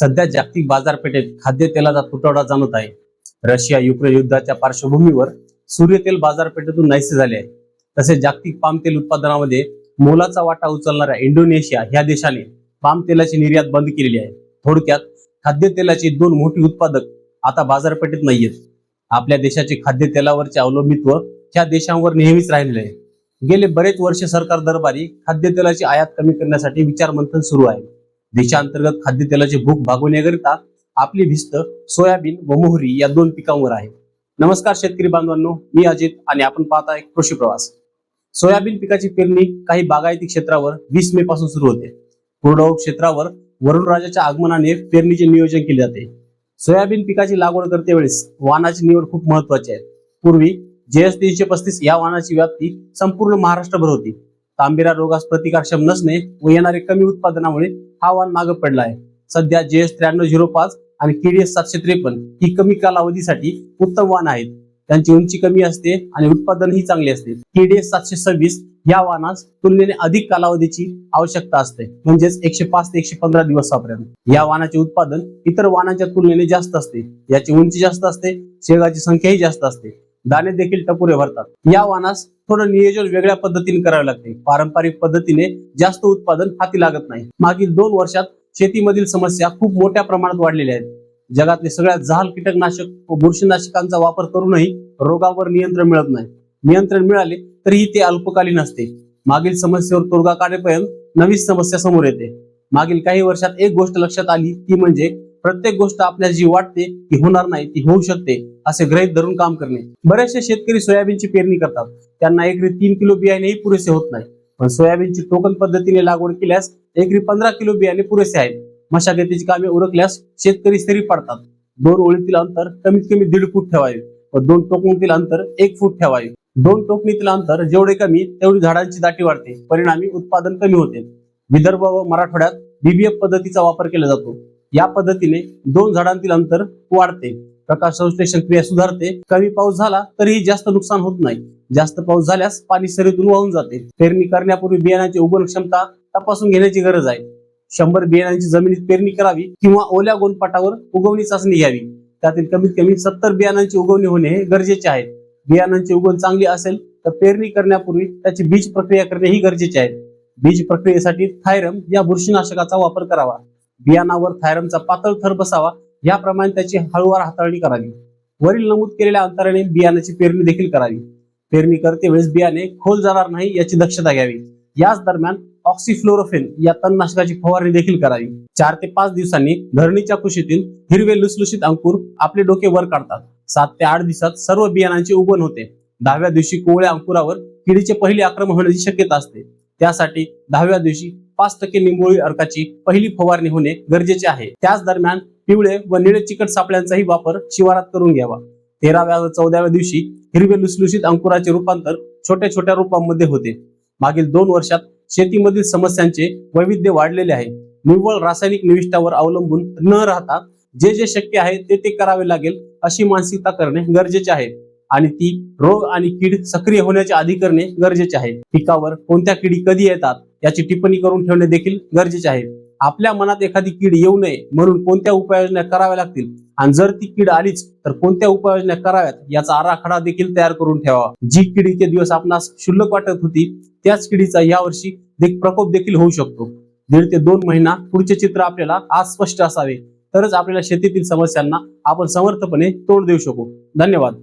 सध्या जागतिक बाजारपेठेत खाद्यतेलाचा तुटवडा जाणवत आहे. रशिया युक्रेन युद्धाच्या पार्श्वभूमीवर सूर्यतेल बाजारपेठेतून नाहीसे झाले आहे. तसेच जागतिक पाम तेल उत्पादनामध्ये मोलाचा वाटा उचलणाऱ्या इंडोनेशिया ह्या देशाने पाम तेलाची निर्यात बंद केलेली आहे. थोडक्यात खाद्यतेलाची दोन मोठी उत्पादक आता बाजारपेठेत नाहीयेत. आपल्या देशाचे खाद्यतेलावरचे अवलंबित्व ह्या देशांवर नेहमीच राहिलेले आहे. गेले बरेच वर्ष सरकार दरबारी खाद्यतेलाची आयात कमी करण्यासाठी विचारमंथन सुरू आहे. देशांतर्गत खाद्यतेलाची भूक भागवण्याकरिता आपली भिस्त सोयाबीन व मोहरी या दोन पिकांवर आहे. नमस्कार शेतकरी बांधवांनो मी अजित आणि आपण पाहत आहे कृषी प्रवास. सोयाबीन पिकाची पेरणी काही बागायती क्षेत्रावर वीस मे पासून सुरू होते. कोरडवाहू क्षेत्रावर वरुणराजाच्या आगमनाने पेरणीचे नियोजन केले जाते. सोयाबीन पिकाची लागवड करते वेळेस वाहनाची निवड खूप महत्वाची आहे. पूर्वी जेएस तीनशे पस्तीस या वाहनाची व्याप्ती संपूर्ण महाराष्ट्रभर होती. तांबेरा रोगास प्रतिकारक्षम नसणे व येणारे कमी उत्पादनामुळे हा वाहन मागे पडला आहे सध्या जेएस त्र्याण्णव झिरो पाच आणि केडीएस सातशे त्रेपन्न ही कमी कालावधीसाठी उत्तम वाण आहेत. त्यांची उंची कमी असते आणि उत्पादनही चांगले असते. केडीएस सातशे सव्वीस या वाहनास तुलनेने अधिक कालावधीची आवश्यकता असते. म्हणजेच एकशे पाच ते एकशे पंधरा दिवसापर्यंत. या वाहनाचे उत्पादन इतर वाहनांच्या तुलनेने जास्त असते. याची उंची जास्त असते शेगाची संख्याही जास्त असते. दाणे देखील टपुरे भरतात. या वाहनास थोडं नियोजन वेगळ्या पद्धतीने करावे लागते. पारंपरिक पद्धतीने जास्त उत्पादन हाती लागत नाही. मागील दोन वर्षात शेतीमधील समस्या खूप मोठ्या प्रमाणात वाढलेल्या आहेत. जगातले सगळ्यात जहाल कीटकनाशक व बुरशीनाशकांचा वापर करूनही रोगावर नियंत्रण मिळत नाही. नियंत्रण मिळाले तरीही ते अल्पकालीन असते. मागील समस्येवर तोडगा काढेपर्यंत नवीन समस्या समोर येते. मागील काही वर्षात एक गोष्ट लक्षात आली ती म्हणजे प्रत्येक गोष्ट आपल्याला जी वाटते ती होणार नाही ती होऊ शकते असे गृहीत धरून काम करणे. बरेचसे शेतकरी सोयाबीनची पेरणी करतात. त्यांना एकरी तीन किलो बियाणेही पुरेसे होत नाही. पण सोयाबीनची टोकन पद्धतीने लागवड केल्यास एकरी पंधरा किलो बियाणे पुरेसे आहेत. मशागतीची कामे उरकल्यास शेतकरी सरी पडतात. दोन ओळीतील अंतर कमीत कमी दीड फूट ठेवावे व दोन टोकणीतील अंतर एक फूट ठेवावे. दोन टोकणीतील अंतर जेवढे कमी तेवढी झाडांची दाटी वाढते. परिणामी उत्पादन कमी होते. विदर्भ व मराठवाड्यात बीबीएफ पद्धतीचा वापर केला जातो. या पद्धतीने दोन झाडांतील अंतर वाढते. प्रकाश संश्लेषण क्रिया सुधारते. कमी पाऊस झाला तरीही जास्त नुकसान होत नाही. जास्त पाऊस झाल्यास पाणी सरीतून वाहून जाते. पेरणी करण्यापूर्वी बियाण्याची उगवण क्षमता तपासून घेण्याची गरज आहे. शंभर बियाणांची जमिनीत पेरणी करावी किंवा ओल्या गोनपाटावर उगवणी चाचणी घ्यावी. त्यातील कमीत कमी सत्तर बियाणांची उगवणी होणे हे गरजेचे आहे. बियाणांची उगवण चांगली असेल तर पेरणी करण्यापूर्वी त्याची बीज प्रक्रिया करणे ही गरजेचे आहे. बीज प्रक्रियेसाठी थायरम या बुरशीनाशकाचा वापर करावा. बियाणावर थायरमचा पातळ थर बसावा याप्रमाणे त्याची हळूवार हाताळणी करावी. वरील नमूद केलेल्या अंतराने बियाण्याची पेरणी देखील करावी. पेरणी करते वेळेस बियाणे खोल जाणार नाही याची दक्षता घ्यावी. याच दरम्यान ऑक्सिफ्लोरोफेन या तणनाशकाची फवारणी देखील करावी. चार ते पाच दिवसांनी धरणीच्या कुशीतील हिरवे लुसलुशीत अंकुर आपले डोके वर काढतात. सात ते आठ दिवसात सर्व बियाणांची उगवण होते. दहाव्या दिवशी कोवळ्या अंकुरावर किडीचे पहिले आक्रमण होण्याची शक्यता असते. त्यासाठी दहाव्या दिवशी पाच टक्के निंबोळी अर्काची पहिली फवारणी होणे गरजेचे आहे. त्याच दरम्यान पिवळे व निळे चिकट सापळ्यांचाही वापर शिवारात करून घ्यावा. तेराव्या व चौदाव्या दिवशी हिरवे लुसलुशीत अंकुराचे रूपांतर छोट्या छोट्या रूपांमध्ये होते. मागील दोन वर्षात शेतीमधील समस्यांचे वैविध्य वाढलेले आहे. निव्वळ रासायनिक निविष्ठावर अवलंबून न राहता जे जे शक्य आहे ते ते करावे लागेल अशी मानसिकता करणे गरजेचे आहे. आणि ती रोग आणि कीड सक्रिय होण्याच्या आधी करणे गरजेचे आहे. पिकावर कोणत्या किडी कधी येतात? याची टिप्पणी करून ठेवणे देखील गरजेचे आहे. आपल्या मनात एखादी कीड येऊ नये म्हणून कोणत्या उपाययोजना कराव्या लागतील? आणि जर ती कीड आलीच तर कोणत्या उपाययोजना कराव्यात? याचा आराखडा देखील तयार करून ठेवावा जी किडीचे दिवस आपणास क्षुल्लक वाटत होती त्याच किडीचा यावर्षी देख प्रकोप देखील होऊ शकतो. दीड ते दोन महिना पुढचे चित्र आपल्याला आज स्पष्ट असावे. तरच आपल्याला शेतीतील समस्यांना आपण समर्थपणे तोंड देऊ शकू. धन्यवाद.